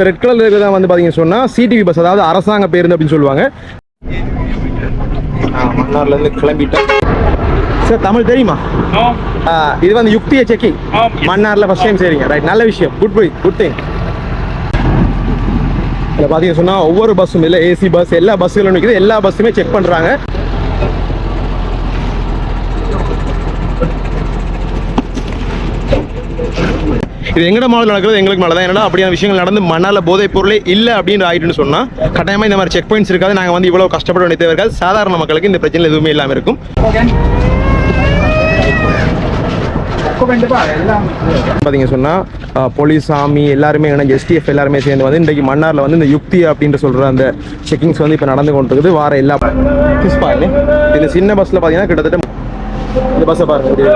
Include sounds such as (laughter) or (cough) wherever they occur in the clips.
இந்த red colour இருக்கிறதா வந்து பார்த்தீங்கன்னு சொன்னால் சிடிவி பஸ் அதாவது அரசாங்க பேருந்து அப்படின்னு சொல்லுவாங்க. மன்னார்ல இருந்து கிளம்பிட்டோம் சார் தமிழ் தெரியுமா? ஆ, இது வந்து யுக்திய செக்கிங் மன்னார்ல ஃபர்ஸ்ட் டைம் சரிங்க. ரைட் நல்ல விஷயம். குட் பை குட் திங் இதில் பார்த்தீங்கன்னு சொன்னால் ஒவ்வொரு பஸ்ஸும் இல்லை ஏசி பஸ் எல்லா பஸ்ஸுகளும் நிற்குது எல்லா பஸ்ஸுமே செக் பண்ணுறாங்க இது எங்கட மாவட்டம் நடக்கிறது எங்களுக்கு மேலே தான் என்னடா அப்படியான விஷயங்கள் நடந்து மணால போதைப் பொருளே இல்லை அப்படின்னு ஆயிட்டுன்னு சொன்னால் கட்டாயமாக இந்த மாதிரி செக் பாயிண்ட்ஸ் இருக்காது. நாங்கள் வந்து இவ்வளோ கஷ்டப்பட வேண்டிய தேவை இருக்காது. சாதாரண மக்களுக்கு இந்த பிரச்சனை எதுவுமே இல்லாமல் இருக்கும். பார்த்தீங்க சொன்னால் போலீஸ் சாமி எல்லாருமே இணைஞ்சு எஸ்டிஎஃப் எல்லாருமே சேர்ந்து வந்து இன்றைக்கு மன்னாரில் வந்து இந்த யுக்தி அப்படின்ற சொல்கிற அந்த செக்கிங்ஸ் வந்து இப்போ நடந்து கொண்டு இருக்குது வார எல்லா கிஸ் பாருங்க இந்த சின்ன பஸ்ஸில் பார்த்தீங்கன்னா கிட்டத்தட்ட இந்த பஸ்ஸை பாருங்க.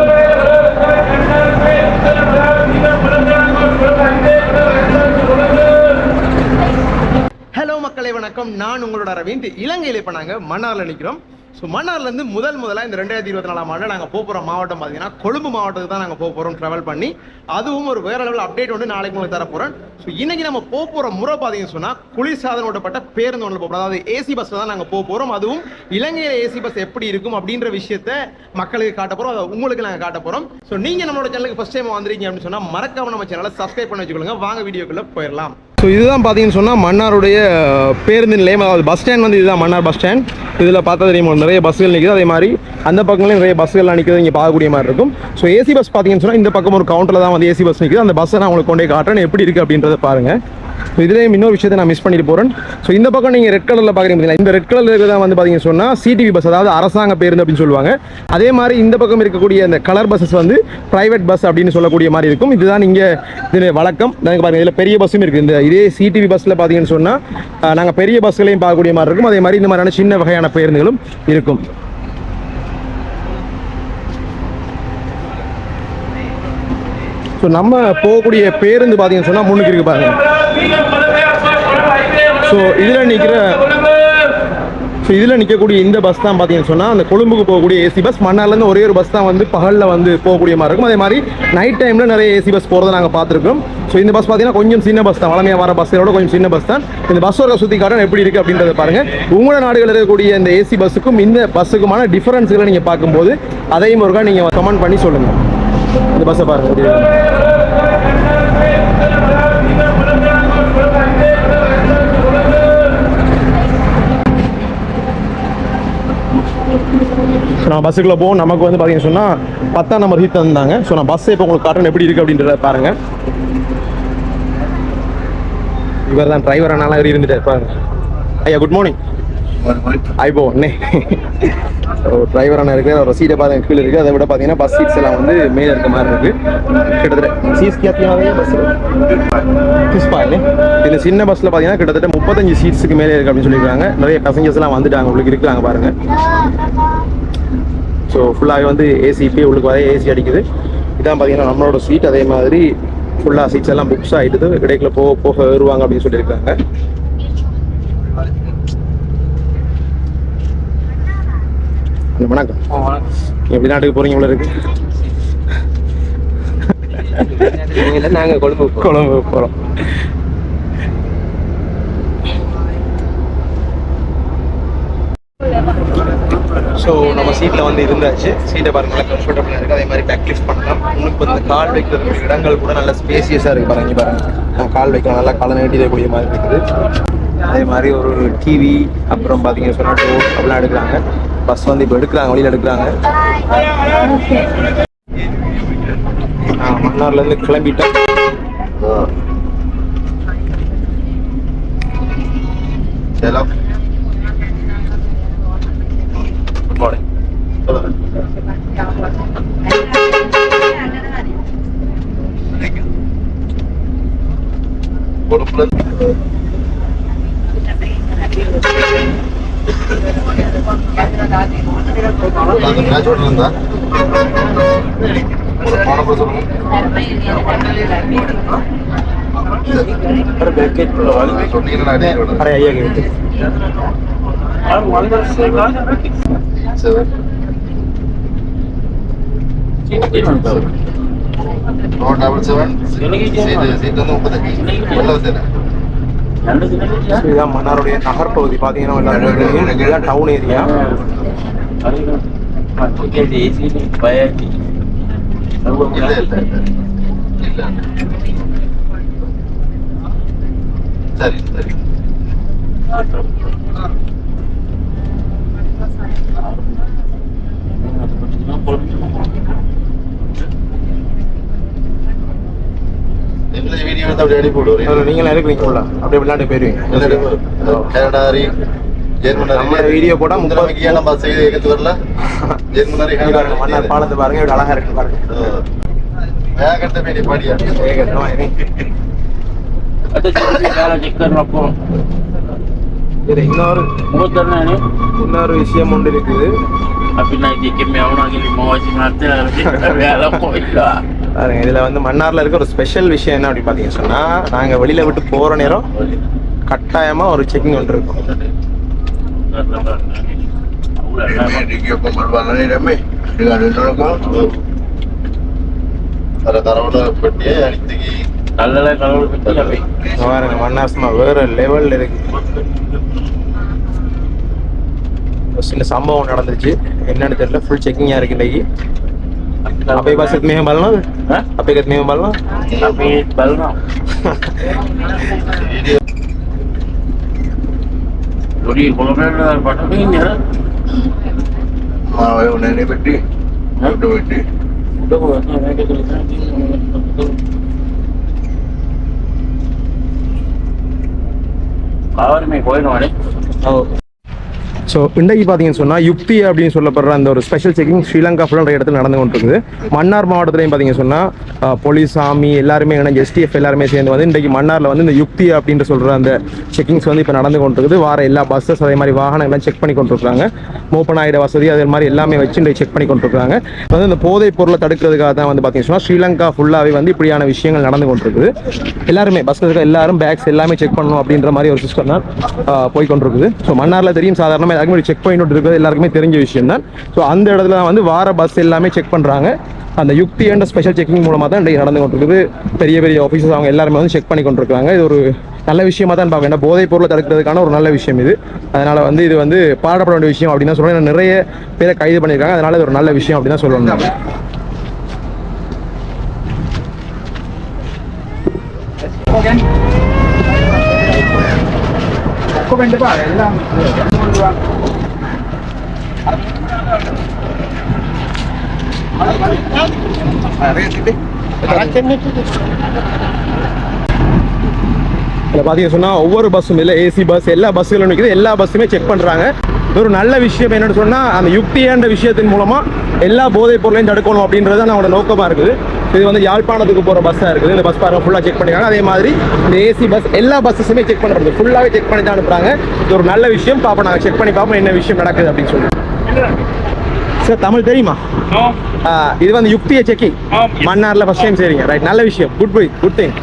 வணக்கம். நான் உங்களோட அரவிந்த். இலங்கையில் இப்போ நாங்கள் மன்னாரில் நிற்கிறோம் ஸோ மன்னார்லேருந்து முதல் முதலாக இந்த ரெண்டாயிரத்தி இருபத்தி நாலாம் ஆண்டு நாங்கள் போக போகிற மாவட்டம் பார்த்தீங்கன்னா கொழும்பு மாவட்டத்துக்கு தான் நாங்கள் போக போகிறோம் ட்ராவல் பண்ணி. அதுவும் ஒரு வேற லெவல் அப்டேட் வந்து நாளைக்கு உங்களுக்கு தரப்போகிறோம் ஸோ இன்றைக்கி நம்ம போக போகிற முறை பார்த்தீங்கன்னு சொன்னால் குளிர்சாதன ஓட்டப்பட்ட பேருந்து ஒன்று போகிறோம் அதாவது ஏசி பஸ்ஸில் தான் நாங்கள் போக போகிறோம் அதுவும் இலங்கையில் ஏசி பஸ் எப்படி இருக்கும் அப்படின்ற விஷயத்த மக்களுக்கு காட்ட போகிறோம் அதை உங்களுக்கு நாங்கள் காட்ட போகிறோம் ஸோ நீங்கள் நம்மளோட சேனலுக்கு ஃபஸ்ட் டைம் வந்திருக்கீங்க அப்படின்னு சொன்னால் மறக்காம நம்ம சேனலை சப்ஸ்கிரைப் பண்ணி வச்சுக்கொள்ளுங்க வாங்க வீடியோக்குள்ளே போயிடலாம் ஸோ இதுதான் பார்த்தீங்கன்னு சொன்னால் மன்னாருடைய பேருந்து நிலையம். அதாவது பஸ் ஸ்டாண்ட் வந்து இதுதான் மன்னார் பஸ் ஸ்டாண்ட் இதில் பார்த்தா தெரியுமா நிறைய பஸ்ஸுகள் நிற்கிது அதே மாதிரி அந்த பக்கங்களையும் நிறைய பஸ்ஸுகள்லாம் நிற்கிறது இங்கே பார்க்கக்கூடிய மாதிரி இருக்கும். ஸோ ஏசி பஸ் பார்த்தீங்கன்னு சொன்னால் இந்த பக்கம் ஒரு கவுண்டரில் தான் வந்து ஏசி பஸ் நிற்கிது அந்த பஸ்ஸை நான் உங்களுக்கு கொண்டே காட்டுறேன். எப்படி இருக்குது அப்படின்றத பாருங்கள் இதுலேயும் இன்னொரு விஷயத்தை நான் மிஸ் பண்ணிட்டு போகிறேன் ஸோ இந்த பக்கம் நீங்கள் ரெட் கலரில் பார்க்குறீங்க பார்த்தீங்களா இந்த ரெட் கலரில் இருக்கிறதா வந்து பார்த்தீங்கன்னு சொன்னால் சிடிவி பஸ் அதாவது அரசாங்க பேருந்து அப்படின்னு சொல்லுவாங்க. அதே மாதிரி இந்த பக்கம் இருக்கக்கூடிய அந்த கலர் பஸ்ஸஸ் வந்து ப்ரைவேட் பஸ் அப்படின்னு சொல்லக்கூடிய மாதிரி இருக்கும். இதுதான் இங்கே இது வழக்கம். நாங்கள் பாருங்கள் இதில் பெரிய பஸ்ஸும் இருக்குது இந்த இதே சிடிவி பஸ்ஸில் பார்த்தீங்கன்னு சொன்னால் நாங்கள் பெரிய பஸ்களையும் பார்க்கக்கூடிய மாதிரி இருக்கும். அதே மாதிரி இந்த மாதிரியான சின்ன வகையான பேருந்துகளும் இருக்கும். ஸோ நம்ம போகக்கூடிய பேருந்து பார்த்தீங்கன்னு சொன்னால் முன்னுக்கு இருக்கு பாருங்கள் ஸோ இதில் நிற்கிற ஸோ இதில் நிற்கக்கூடிய இந்த பஸ் தான் பார்த்தீங்கன்னு சொன்னால் அந்த கொழும்புக்கு போகக்கூடிய ஏசி பஸ் மன்னார்லேருந்து ஒரே ஒரு பஸ் தான் வந்து பகலில் வந்து போகக்கூடிய மாதிரி இருக்கும். அதே மாதிரி நைட் டைமில் நிறைய ஏசி பஸ் போகிறத நாங்கள் பார்த்துருக்கோம். ஸோ இந்த பஸ் பார்த்தீங்கன்னா கொஞ்சம் சின்ன பஸ் தான். வளமையாக வர பஸ்ஸோட கொஞ்சம் சின்ன பஸ் தான். இந்த பஸ் ஒரு சுற்றி காட்டன் எப்படி இருக்குது அப்படின்றத பாருங்கள் உங்களோட நாடுகளில் இருக்கக்கூடிய இந்த ஏசி பஸ்ஸுக்கும் இந்த பஸ்ஸுக்குமான டிஃப்ரென்ஸுகளை நீங்கள் பார்க்கும்போது அதையும் ஒருக்கா நீங்கள் கமெண்ட் பண்ணி சொல்லுங்கள் இந்த பஸ்ஸை பாருங்கள் நான் பஸ்ஸுக்குள்ளே போவோம். நமக்கு வந்து பார்த்தீங்கன்னு சொன்னால் பத்தாம் நம்பர் சீட் தந்தாங்க. ஸோ நான் பஸ்ஸை இப்போ உங்களுக்கு கார்டன் எப்படி இருக்குது அப்படின்றத பாருங்க. இவர் தான் டிரைவர் ஆனாலும் இருந்துட்டு பாருங்க. ஐயா குட் மார்னிங் ஐபோ ஒரு டிரைவரான அண்ணா இருக்குது ஒரு சீட்டை பார்த்து கீழே இருக்குது அதை விட பார்த்தீங்கன்னா பஸ் சீட்ஸ் எல்லாம் வந்து மேலே இருக்க மாதிரி இருக்கு. கிட்டத்தட்ட சீட்ஸ் கேத்தியாவே பஸ் கிஸ்பா இல்லை இந்த சின்ன பஸ்ஸில் பார்த்தீங்கன்னா கிட்டத்தட்ட முப்பத்தஞ்சு சீட்ஸுக்கு மேலே இருக்கு அப்படின்னு சொல்லியிருக்காங்க. நிறைய பேசஞ்சர்ஸ் எல்லாம் வந்துட்டாங்க உங்களுக்கு இருக்கிறாங்க பாருங்க. ஸோ ஃபுல்லாகவே வந்து ஏசி இப்போ உங்களுக்கு வரைய ஏசி அடிக்குது. இதான் பார்த்தீங்கன்னா நம்மளோட சீட் அதே மாதிரி ஃபுல்லாக சீட்ஸ் எல்லாம் புக்ஸ் ஆகிட்டு இடைக்குள்ள போக போக ஏறுவாங்க அப்படின்னு சொல்லியிருக்காங்க. வணக்கம். நீங்க எப்படி நாட்டுக்கு போறீங்க இவ்வளோ இருக்கு? நாங்க கொழும்பு போறோம். கொழம்பு போகிறோம் ஸோ நம்ம சீட்டில் வந்து இருந்தாச்சு. சீட்டை பாருங்க நல்லா கம்ஃபர்டபுளாக இருக்குது அதே மாதிரி பேக் லிஃப்ட் பண்ணலாம். உங்களுக்கு வந்து கால் வைக்கிறதுக்கு இடங்கள் கூட நல்ல ஸ்பேசியஸாக இருக்குது பாருங்க பாருங்க. நான் கால் வைக்கலாம் நல்லா காலை நீட்டி வைக்கக்கூடிய மாதிரி இருக்குது. அதே மாதிரி ஒரு டிவி அப்புறம் பார்த்தீங்கன்னா சொன்னால் டோர் அப்படிலாம் எடுக்கிறாங்க. பஸ் வந்து இப்போ எடுக்கிறாங்க வழியில் எடுக்கிறாங்க. மன்னார்லேருந்து கிளம்பிட்டோம். ஹலோ சீட்டு சீட்டு வந்து முப்பத்தஞ்சு. உள்ள வந்தேன் So, இதுதான் மன்னாருடைய நகர்பகுதி. பார்த்தீங்கன்னா டவுன் ஏரியா இல்ல இல்ல இல்ல சரி சரி இந்த வீடியோ எடுத்து அப்படியே அனுப்பி விடுவோம் அதில் நீங்களும் இருக்கிறீங்களா அப்படியே விளையாண்டு போயிருவீங்க கனடாரி ஜெர்மனாரி நம்ம video போட்டா முப்பது- முக்கியமான பஸ் ஏகத்து வரல? ஜெர்மனாரி மன்னார் பாலத்தை பாருங்க இப்படி அழகா இருக்கு பாருங்க. வேகட்ட வேண்டிய பாடியா இன்னொரு இன்னொரு விஷயம் ஒன்று இருக்குது. (laughs) பாருங்க இதுல வந்து மன்னார்ல இருக்க ஒரு ஸ்பெஷல் விஷயம் என்ன அப்படி பாத்தீங்கன்னு சொன்னா நாங்க வெளியில விட்டு போற நேரம் கட்டாயமா ஒரு செக்கிங் ஒன்று இருக்கும். அரை தரவுல பெட்டியே அடித்துக்கு இங்க பாருங்க மன்னார் சும்மா வேற லெவல்ல இருக்கு ஒரு சின்ன சம்பவம் நடந்துச்சு என்னன்னு தெரியல ஃபுல் செக்கிங்கா இருக்கு இன்னைக்கு அப்பே பாஸ் कितने में balna அப்பே कितने తొలి పట్టబోయింది నేను పెట్టి ఫోటో పెట్టి కావాలి మీకు పోయిన వాడే ஸோ இன்றைக்கு பார்த்தீங்கன்னு சொன்னால் யுக்தி அப்படின்னு சொல்லப்படுற அந்த ஒரு ஸ்பெஷல் செக்கிங் ஸ்ரீலங்கா ஃபுல்லாக இடத்துல நடந்து கொண்டிருக்குது. மன்னார் மாவட்டத்துலையும் பார்த்தீங்கன்னு சொன்னால் போலீஸ் ஆமி எல்லாருமே இணைஞ்சு எஸ்டிஎஃப் எல்லாருமே சேர்ந்து வந்து இன்றைக்கு மன்னாரில் வந்து இந்த யுக்தி அப்படின்ற சொல்கிற அந்த செக்கிங்ஸ் வந்து இப்போ நடந்து கொண்டிருக்குது. வார எல்லா பஸ்ஸஸ் அதே மாதிரி வாகனங்கள்லாம் செக் பண்ணி கொண்டுருக்காங்க மூப்பன் ஆகிட வசதி அதே மாதிரி எல்லாமே வச்சு இன்றைக்கு செக் பண்ணி கொண்டுருக்காங்க வந்து இந்த போதைப் பொருளை தடுக்கிறதுக்காக தான் வந்து பார்த்தீங்கன்னா சொன்னால் ஸ்ரீலங்கா ஃபுல்லாகவே வந்து இப்படியான விஷயங்கள் நடந்து கொண்டிருக்குது. எல்லாருமே பஸ்ஸில் இருக்க எல்லாரும் பேக்ஸ் எல்லாமே செக் பண்ணணும் அப்படின்ற மாதிரி ஒரு சிஸ்டம் தான் ஆஹ், போய் கொண்டிருக்குது. ஸோ மன்னாரில் தெரியும் சாதாரணமாக எல்லாருக்குமே செக் பாயிண்ட் இருக்குது எல்லாருக்குமே தெரிஞ்ச விஷயம் தான் ஸோ அந்த இடத்துல தான் வந்து வார பஸ் எல்லாமே செக் பண்ணுறாங்க அந்த யுக்தி என்ற ஸ்பெஷல் செக்கிங் மூலமாக தான் இன்றைக்கு நடந்து கொண்டிருக்குது. பெரிய பெரிய ஆஃபீஸர்ஸ் அவங்க எல்லாருமே வந்து செக் பண்ணி கொண்டிருக்காங்க இது ஒரு நல்ல விஷயமா தான் பார்க்கணும். ஏன்னா போதைப் பொருளை தடுக்கிறதுக்கான ஒரு நல்ல விஷயம் இது. அதனால வந்து இது வந்து பாடப்பட வேண்டிய விஷயம் அப்படின்னு தான் நிறைய பேரை கைது பண்ணியிருக்காங்க. அதனால இது ஒரு நல்ல விஷயம் அப்படின்னு தான் சொல்லணும். இதில் பார்த்தீங்கன்னு சொன்னால் ஒவ்வொரு பஸ்ஸும் இல்லை ஏசி பஸ் எல்லா பஸ்ஸுகளும் நிற்குது எல்லா பஸ்ஸுமே செக் பண்ணுறாங்க இது ஒரு நல்ல விஷயம் என்னன்னு சொன்னால் அந்த யுக்தியான்ற விஷயத்தின் மூலமாக எல்லா போதைப் பொருளையும் தடுக்கணும் அப்படின்றது தான் நம்மளோட நோக்கமாக இருக்குது. இது வந்து யாழ்ப்பாணத்துக்கு போகிற பஸ்ஸாக இருக்குது. இந்த பஸ் பாருங்க ஃபுல்லாக செக் பண்ணிருக்காங்க. அதே மாதிரி இந்த ஏசி பஸ் எல்லா பஸ்ஸஸுமே செக் பண்ணப்படுது ஃபுல்லாகவே செக் பண்ணி தான் அனுப்புறாங்க. இது ஒரு நல்ல விஷயம். பார்ப்போம் நாங்கள் செக் பண்ணி பார்ப்போம் என்ன விஷயம் நடக்குது அப்படின்னு சொல்லி. சார் தமிழ் தெரியுமா? இது வந்து யுக்தியை செக்கிங் மன்னார்ல ஃபர்ஸ்ட் டைம் சரிங்க ரைட் நல்ல விஷயம். Good bye good thing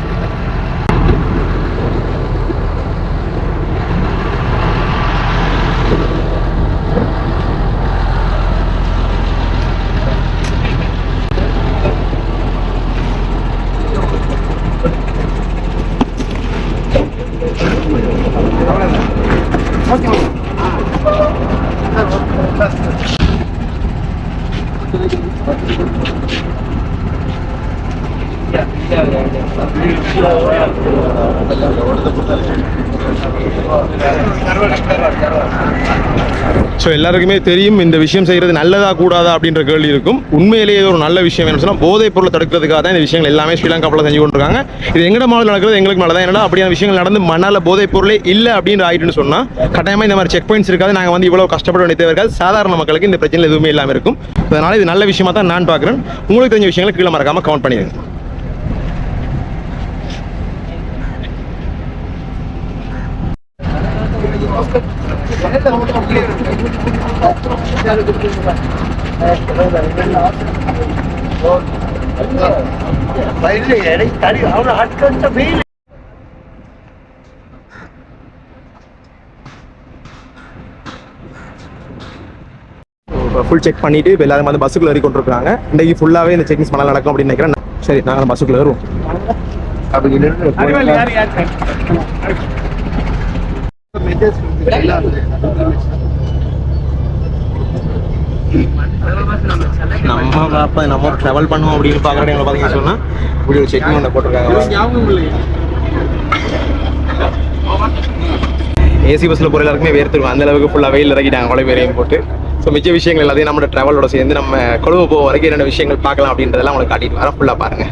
Thank you. So எல்லாருக்குமே தெரியும் இந்த விஷயம் செய்கிறது நல்லதா கூடாதா அப்படின்ற கேள்வி இருக்கும். உண்மையிலேயே ஒரு நல்ல விஷயம் என்ன சொன்னால் போதைப் பொருளை தடுக்கிறதுக்காக தான் இந்த விஷயங்கள் எல்லாமே ஸ்ரீலங்காவில் செஞ்சு கொண்டிருக்காங்க. இது எங்கட மாடல் நடக்கிறது எங்களுக்கு நல்லதான் என்னடா அப்படியான விஷயங்கள் நடந்து மணால போதைப் பொருளே இல்லை அப்படின்னு ஆயிட்டுன்னு சொன்னால் கட்டாயமாக இந்த மாதிரி செக் பாயிண்ட்ஸ் இருக்காது. நாங்கள் வந்து இவ்வளோ கஷ்டப்பட வேண்டிய இருக்காது. சாதாரண மக்களுக்கு இந்த பிரச்சனை எதுவுமே இல்லாமல் இருக்கும். அதனால் இது நல்ல விஷயமா தான் நான் பார்க்குறேன். உங்களுக்கு தெரிஞ்ச விஷயங்களை கீழே மறக்காமல் கவுண்ட் பண்ணிடுங்க. ஃபுல் செக் பண்ணிட்டு இப்போ எல்லாரும் வந்து பஸ்ஸுக்குள்ள ஏறி கொண்டிருக்காங்க இன்னைக்கு ஃபுல்லாவே இந்த செக்கிங்ஸ் பண்ணலாம் நடக்கும் அப்படின்னு நினைக்கிறேன். சரி நாங்கள் பஸ்ஸுக்குள்ள ஏறுவோம். நம்ம பார்ப்ப நம்ம ட்ராவல் பண்ணுவோம் அப்படின்னு பார்க்குற எங்களை பார்த்தீங்கன்னு சொன்னால் இப்படி ஒரு செக்கிங் ஒன்று போட்டிருக்காங்க. ஏசி பஸ்ஸில் போகிற எல்லாருக்குமே வேர்த்துருக்கும் அந்த அளவுக்கு ஃபுல்லாக வெயில் இறக்கிட்டாங்க மழை பேரையும் போட்டு. ஸோ மிச்ச விஷயங்கள் எல்லாத்தையும் நம்ம ட்ராவலோட சேர்ந்து நம்ம கொழும்பு போக வரைக்கும் என்னென்ன விஷயங்கள் பார்க்கலாம் அப்படின்றதெல்லாம் உங்களுக்கு காட்டிட்டு வரேன் ஃபுல்லாக பாருங்கள்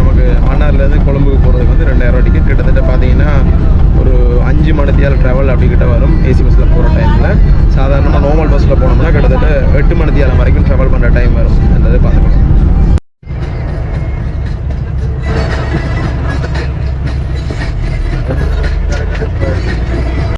நமக்கு மன்னார்லேருந்து கொழும்புக்கு போகிறதுக்கு வந்து ரெண்டாயிரம் டிக்கெட் கிட்டத்தட்ட பார்த்தீங்கன்னா ஒரு அஞ்சு மணித்தியால் ட்ராவல் அப்படிக்கிட்ட வரும். ஏசி பஸ்ஸில் போகிற டைமில் சாதாரணமாக நார்மல் பஸ்ஸில் போனோம்னா கிட்டத்தட்ட எட்டு மணித்தியாலம் வரைக்கும் ட்ராவல் பண்ணுற டைம் வரும். அந்த இது பார்த்துக்கலாம்.